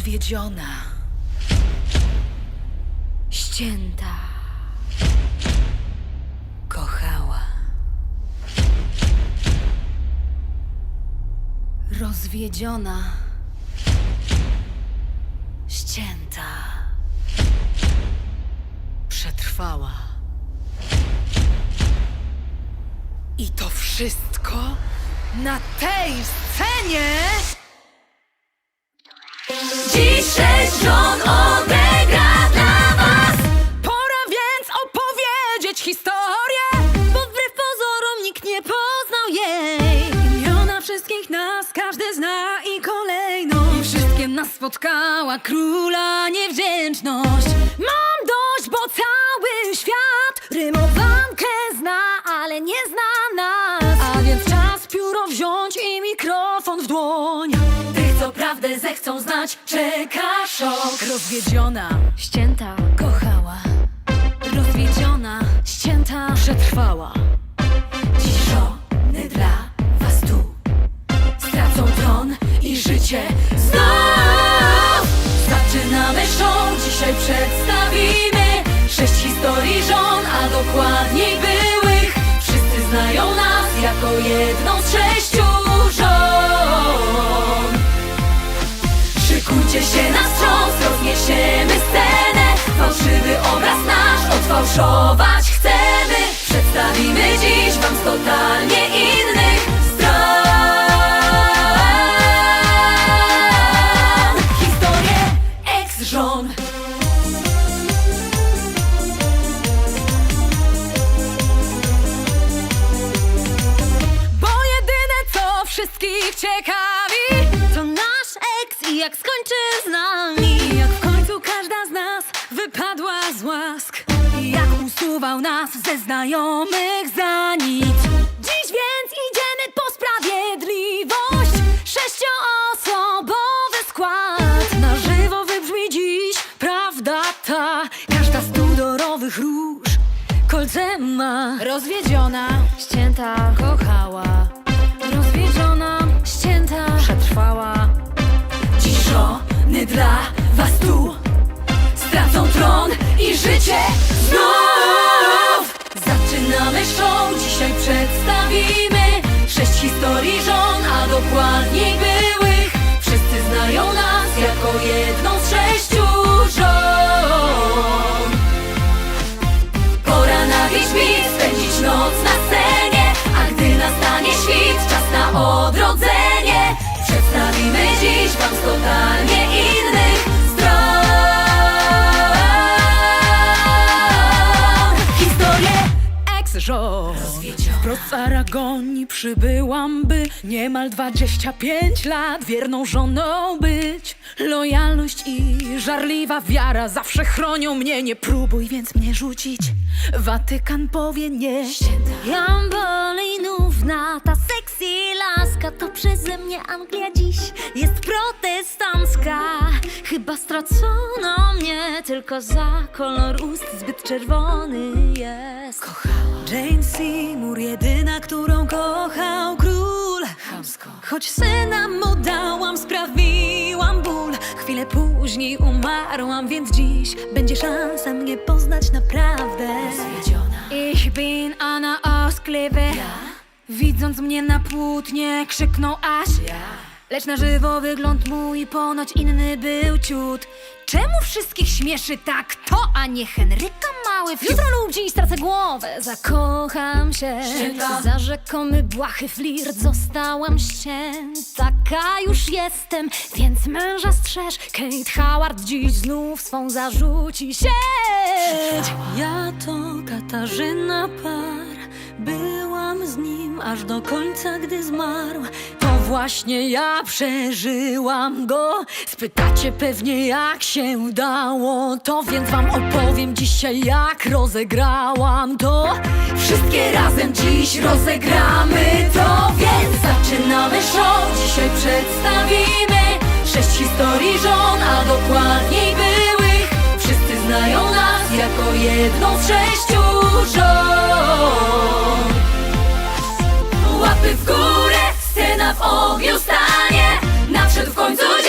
Rozwiedziona. Ścięta. Kochała. Rozwiedziona. Ścięta. Przetrwała. I to wszystko na tej scenie. Żon odegra dla was Pora więc opowiedzieć historię, bo wbrew pozorom nikt nie poznał jej. Imiona wszystkich nas każdy zna i kolejność. I wszystkim nas spotkała króla niewdzięczność. Mam dość, bo cały świat rymowankę zna, ale nie zna nas. A więc czas pióro wziąć i mikrofon w dłoń. Prawdę zechcą znać czeka szok. Rozwiedziona, ścięta, kochała. Rozwiedziona, ścięta, przetrwała. Dziś żony dla was tu. Stracą tron i życie znów. Zaczynamy show, dzisiaj przedstawimy Sześć historii żon, a dokładniej byłych. Wszyscy znają nas jako jedną z sześciu Szykujcie się na wstrząs, rozniesiemy scenę. Fałszywy obraz nasz odfałszować chcemy. Przedstawimy dziś wam z totalnie innych stron. Historię ex-żon. Bo jedyne co wszystkich ciekawi skończy z nami Jak w końcu każda z nas wypadła z łask. Jak usuwał nas ze znajomych za nic. Dziś więc idziemy po sprawiedliwość. Sześcioosobowy skład. Na żywo wybrzmi dziś prawda ta. Każda z tudorowych róż kolce ma Rozwiedziona, ścięta, kochała. Rozwiedziona, żony dla was tu Stracą tron i życie znów. Zaczynamy show, dzisiaj przedstawimy Sześć historii żon, a dokładniej byłych. Wszyscy znają nas jako jedną z sześciu żon. Pora nawieść mit, spędzić noc na scenie A gdy nastanie świt, czas na odrodzenie. Przedstawimy dziś wam Ex-żon Wprost z Aragonii przybyłam, by Niemal 25 lat wierną żoną być. Lojalność i żarliwa wiara Zawsze chronią mnie, nie próbuj więc mnie rzucić. Watykan powie nie. Jambolinówna, ta sexy laska. To przeze mnie Anglia dziś jest protestancka. Chyba stracono mnie tylko za kolor ust. Zbyt czerwony jest Jane Seymour, jedyna, którą kochał król. Choć syna mu dałam, sprawiłam ból. Chwilę później umarłam, więc dziś będzie szansa mnie poznać naprawdę. Ich bin Anna Oskliwy Widząc mnie na płótnie, krzyknął aż Lecz na żywo wygląd mój ponoć inny był ciut. Czemu wszystkich śmieszy tak to, a nie Henryka mały? Fiut? Jutro ludzi stracę głowę, zakocham się. Za rzekomy błahy flirt. Zostałam ścięta. Taka już jestem, więc męża strzeż. Kate Howard dziś znów swą zarzuci sieć. Ja to Katarzyna Par. Byłam z nim aż do końca, gdy zmarł właśnie ja przeżyłam go. Spytacie pewnie jak się dało To więc wam opowiem dzisiaj jak rozegrałam to. Wszystkie razem dziś rozegramy to Więc zaczynamy show, dzisiaj przedstawimy Sześć historii żon, a dokładniej byłych. Wszyscy znają nas jako jedną z sześciu żon. Łapy w górę, w ogniu stanie. Nadszedł w końcu